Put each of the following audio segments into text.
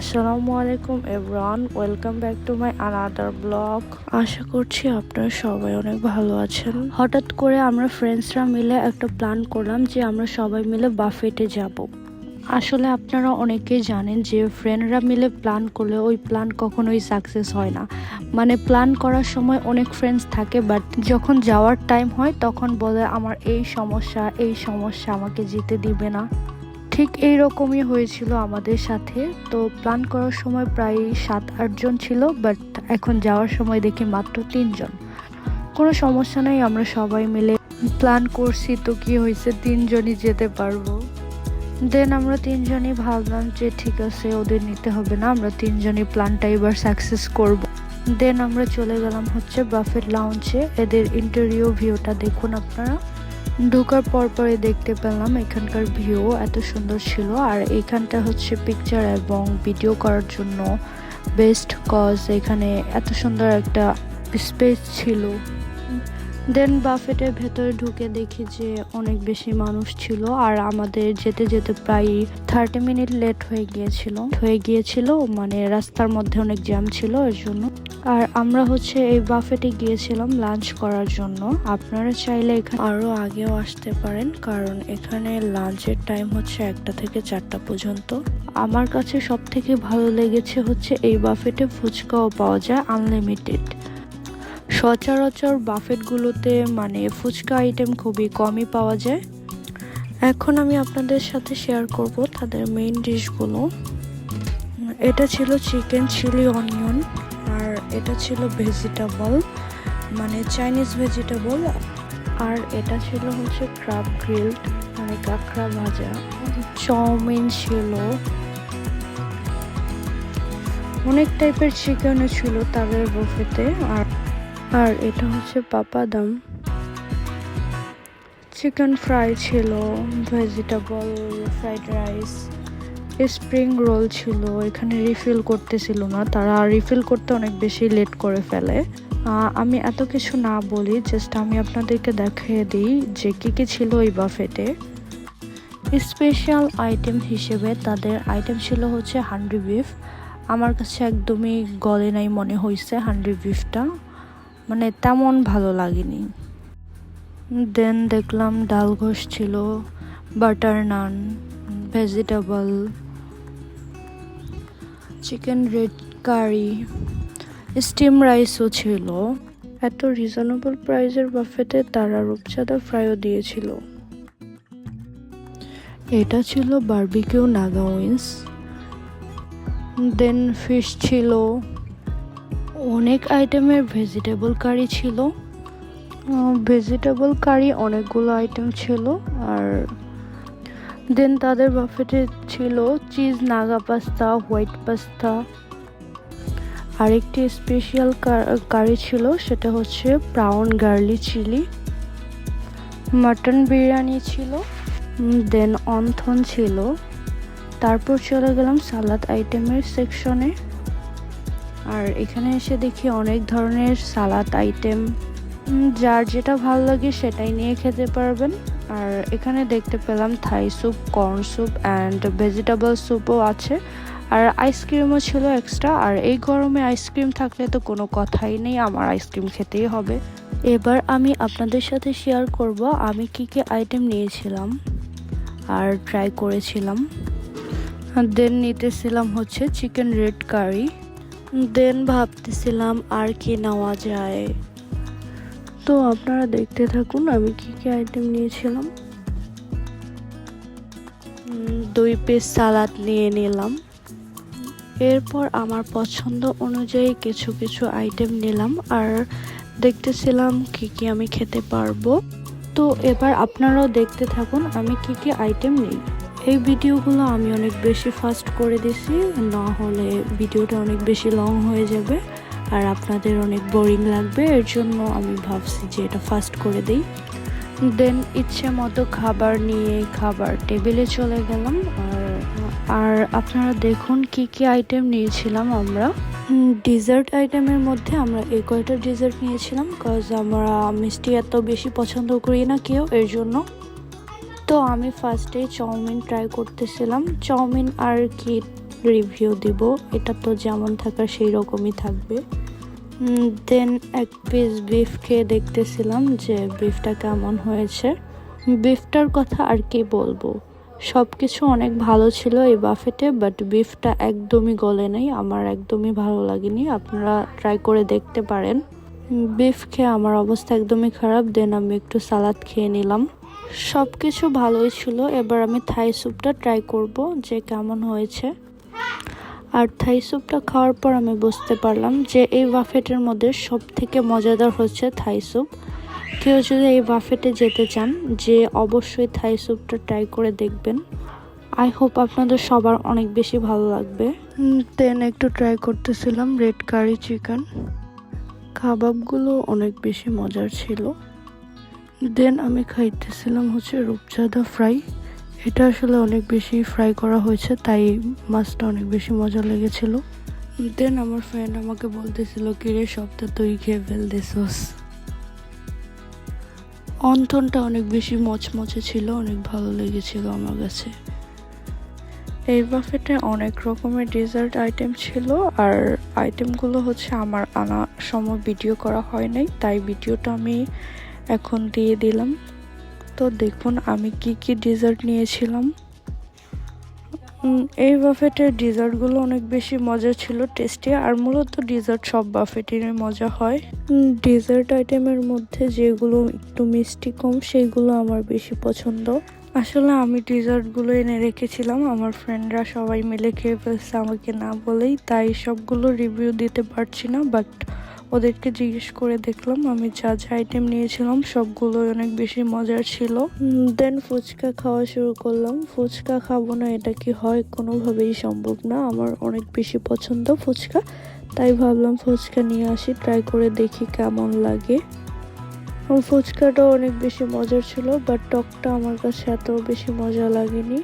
আসসালামু আলাইকুম everyone, welcome back to my another blog. আশা করছি আপনারা সবাই অনেক ভালো আছেন। হঠাৎ করে আমরা ফ্রেন্ডসরা মিলে একটা প্ল্যান করলাম যে আমরা সবাই মিলে বাফেটে যাব। আসলে আপনারা অনেকেই জানেন যে ফ্রেন্ডরা মিলে প্ল্যান করলে ওই প্ল্যান কখনোই সাকসেস হয় না। মানে প্ল্যান করার সময় অনেক ফ্রেন্ডস থাকে বাট যখন যাওয়ার টাইম হয়, তখন বলে, আমার এই সমস্যা এই সমস্যা আমাকে যেতে দিবে না। ঠিক এই রকমই হয়েছিল আমাদের সাথে। তো প্ল্যান করার সময় প্রায় সাত আটজন ছিল বাট এখন যাওয়ার সময় দেখি মাত্র তিনজন কোনো সমস্যা নেই, আমরা সবাই মিলে প্ল্যান করছি তো কি হয়েছে তিনজনই যেতে পারব। দেন আমরা তিনজনই ভাবলাম যে ঠিক আছে, ওদের নিতে হবে না, আমরা তিনজনই প্ল্যানটা এবার সাকসেস করব। দেন আমরা চলে গেলাম হচ্ছে বাফেট লাউঞ্চে এদের ইন্টারভিউ ভিউটা দেখুন আপনারা। ঢোকার পর পরে দেখতে পেলাম এখানকার ভিউ এত সুন্দর ছিল। আর এখানটা হচ্ছে পিকচার এবং ভিডিও করার জন্য বেস্ট কজ এখানে এত সুন্দর একটা স্পেস ছিল। দেন বাফেটের ভেতরে ঢুকে দেখি যে অনেক বেশি মানুষ ছিল। আর আমাদের যেতে যেতে প্রায় থার্টি মিনিট লেট হয়ে গিয়েছিল। হয়ে গিয়েছিল মানে রাস্তার মধ্যে অনেক জ্যাম ছিল, এর জন্য। আর আমরা হচ্ছে এই বাফেটে গিয়েছিলাম লাঞ্চ করার জন্য। আপনারা চাইলে এখানে আরও আগেও আসতে পারেন, কারণ এখানে লাঞ্চের টাইম হচ্ছে একটা থেকে চারটা পর্যন্ত। আমার কাছে সব থেকে ভালো লেগেছে হচ্ছে এই বাফেটে ফুচকাও পাওয়া যায় আনলিমিটেড সচরাচর বাফেটগুলোতে মানে ফুচকা আইটেম খুবই কমই পাওয়া যায়। এখন আমি আপনাদের সাথে শেয়ার করব তাদের মেইন ডিশগুলো এটা ছিল চিকেন চিলি অনিয়ন এটা ছিল ভেজিটেবল মানে চাইনিজ ভেজিটেবল আর এটা ছিল হচ্ছে ক্রাব গ্রিলড মানে কাঁকড়া ভাজা, চাউমিন ছিল। অনেক টাইপের চিকেনও ছিল তাদের বুফেতে আর আর এটা হচ্ছে পাপাদাম চিকেন ফ্রাই ছিল vegetable fried rice spring roll ছিল, এখানে রিফিল করতেছিল না। তারা রিফিল করতে অনেক বেশি লেট করে ফেলে। আমি এত কিছু না বলি জাস্ট আমি আপনাদেরকে দেখিয়ে দিই যে কী কী ছিল এই বাফেটে স্পেশাল আইটেম হিসেবে তাদের আইটেম ছিল হচ্ছে হান্ডি বিফ। আমার কাছে একদমই গলে নাই মনে হয়েছে হান্ডি বিফটা। মানে তেমন ভালো লাগেনি। দেন দেখলাম ডাল ঘোষ ছিল butter naan vegetable chicken red curry, steam রাইসও ছিল। এত রিজনেবল প্রাইসের বাফেতে তারা রূপচাঁদা ফ্রাইও দিয়েছিল। এটা ছিল barbecue Naga wings then fish ছিল। অনেক আইটেমের ভেজিটেবল কারি ছিল। ভেজিটেবল কারি অনেকগুলো আইটেম ছিল। আর দেন তাদের বাফেটে ছিল cheese, Naga pasta, white pasta. আরেকটি স্পেশাল কারি ছিল, সেটা হচ্ছে brown garlic chilli mutton biryani ছিল দেন অন্থন ছিল। তারপর চলে গেলাম সালাদ আইটেমের সেকশনে আর এখানে এসে দেখি অনেক ধরনের সালাদ আইটেম। যার যেটা ভালো লাগে সেটাই নিয়ে খেতে পারবেন। আর এখানে দেখতে পেলাম Thai soup, corn soup and vegetable স্যুপও আছে। আর আইসক্রিমও ছিল এক্সট্রা আর এই গরমে আইসক্রিম থাকলে তো কোনো কথাই নেই, আমার আইসক্রিম খেতেই হবে। এবার আমি আপনাদের সাথে শেয়ার করব আমি কি কি আইটেম নিয়েছিলাম আর ট্রাই করেছিলাম। দেন নিতেছিলাম হচ্ছে চিকেন রেড কারি দেন ভাবতেছিলাম আর কি নেওয়া যায়। তো আপনারা দেখতে থাকুন, আমি কি কি আইটেম নিয়েছিলাম? দুই পিস সালাদ নিয়ে নিলাম। এরপর আমার পছন্দ অনুযায়ী কিছু কিছু আইটেম নিলাম আর দেখতেছিলাম কি কি আমি খেতে পারব। তো এবার আপনারাও দেখতে থাকুন, আমি কি কি আইটেম নিই। এই ভিডিওগুলো আমি অনেক বেশি ফাস্ট করে দিছি, না হলে ভিডিওটা অনেক বেশি লং হয়ে যাবে। আর আপনাদের অনেক বোরিং লাগবে, এর জন্য আমি ভাবছি যে এটা ফাস্ট করে দিই। দেন ইচ্ছে মতো খাবার নিয়ে খাবার টেবিলে চলে গেলাম, আর আর আপনারা দেখুন কি কি আইটেম নিয়েছিলাম আমরা। ডিজার্ট আইটেমের মধ্যে আমরা এই কয়টা ডিজার্ট নিয়েছিলাম কজ আমরা মিষ্টি এত বেশি পছন্দ করি না কেউ, এর জন্য। তো আমি ফার্স্টে চাউমিন ট্রাই করতেছিলাম। চাউমিন আর কি রিভিউ দিব। এটা তো যেমন থাকার সেই রকমই থাকবে। দেন এক পিস বিফ খেয়ে দেখতেছিলাম যে বিফটা কেমন হয়েছে। বিফটার কথা আর কি বলব? সব কিছু অনেক ভালো ছিল এই বাফেটে বাট বিফটা একদমই গলে নেই। আমার একদমই ভালো লাগেনি। আপনারা ট্রাই করে দেখতে পারেন। বিফ খেয়ে আমার অবস্থা একদমই খারাপ। দেন আমি একটু সালাদ খেয়ে নিলাম। সব কিছু ভালোই ছিল। এবার আমি থাই স্যুপটা ট্রাই করব যে কেমন হয়েছে। আর থাই স্যুপটা খাওয়ার পর আমি বুঝতে পারলাম যে এই বাফেটের মধ্যে সব থেকে মজাদার হচ্ছে থাই স্যুপ। কেউ যদি এই বাফেটে যেতে চান, যে অবশ্যই থাই স্যুপটা ট্রাই করে দেখবেন। আই হোপ আপনাদের সবার অনেক বেশি ভালো লাগবে। দেন একটু ট্রাই করতেছিলাম রেড কারি চিকেন। কাবাবগুলো অনেক বেশি মজার ছিল। দেন আমি খাইতেছিলাম হচ্ছে রূপচাঁদা ফ্রাই। এটা আসলে অনেক বেশি ফ্রাই করা হয়েছে তাই মাছটা অনেক বেশি মজা লেগেছিল। দেন আমার ফ্রেন্ড আমাকে বলতেছিল কিরে সবটা তুই খেয়ে ফেলতেছস? অন্তনটা অনেক বেশি মচমচে ছিল অনেক ভালো লেগেছিল আমার কাছে। এই বাফেটে অনেক রকমের ডেজার্ট আইটেম ছিল আর আইটেমগুলো হচ্ছে আমার আনা সময় ভিডিও করা হয় নাই তাই ভিডিওটা আমি এখন দিয়ে দিলাম। তো দেখুন, আমি কি কি ডেজার্ট নিয়েছিলাম। এই বাফেটের ডেজার্টগুলো অনেক বেশি মজা ছিল টেস্টি আর মূলত ডেজার্ট সব বাফেটেরই মজা হয়। ডেজার্ট আইটেমের মধ্যে যেগুলো একটু মিষ্টি কম, সেগুলো আমার বেশি পছন্দ। আসলে আমি ডেজার্টগুলো এনে রেখেছিলাম, আমার ফ্রেন্ডরা সবাই মিলে খেয়ে ফেলছে আমাকে না বলেই, তাই সবগুলো রিভিউ দিতে পারছি না বাট ওদেরকে জিজ্ঞেস করে দেখলাম, আমি যা যা আইটেম নিয়েছিলাম সবগুলোই অনেক বেশি মজার ছিল। দেন ফুচকা খাওয়া শুরু করলাম। ফুচকা খাব না, এটা কি হয়? কোনোভাবেই সম্ভব না। আমার অনেক বেশি পছন্দ ফুচকা, তাই ভাবলাম ফুচকা নিয়ে আসি ট্রাই করে দেখি কেমন লাগে। ফুচকাটা অনেক বেশি মজার ছিল বাট টকটা আমার কাছে এত বেশি মজা লাগেনি।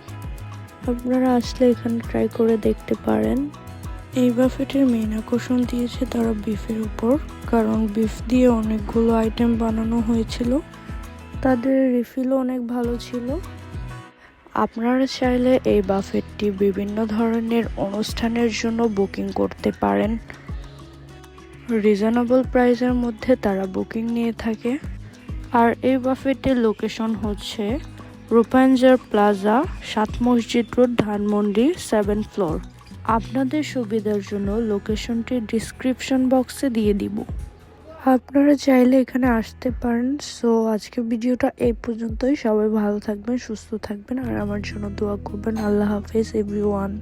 আপনারা আসলে এখানে ট্রাই করে দেখতে পারেন। এই বাফেটের মেন আকর্ষণ দিয়েছে তারা বিফের উপর, কারণ বিফ দিয়ে অনেকগুলো আইটেম বানানো হয়েছিল। তাদের রিফিলও অনেক ভালো ছিল। আপনারা চাইলে এই বাফেটটি বিভিন্ন ধরনের অনুষ্ঠানের জন্য বুকিং করতে পারেন। রিজনেবল প্রাইসের মধ্যে তারা বুকিং নিয়ে থাকে। আর এই বাফেটের লোকেশন হচ্ছে রূপাঞ্জার প্লাজা, সাত মসজিদ রোড, ধানমন্ডি, সেভেন ফ্লোর। আপনাদের সুবিধার জন্য লোকেশনটি ডিসক্রিপশন বক্সে দিয়ে দিব। আপনারা চাইলে এখানে আসতে পারেন। সো আজকে ভিডিওটা এই পর্যন্তই। সবাই ভালো থাকবেন, সুস্থ থাকবেন, আর আমার জন্য দোয়া করবেন। আল্লাহ হাফেজ এভরিওয়ান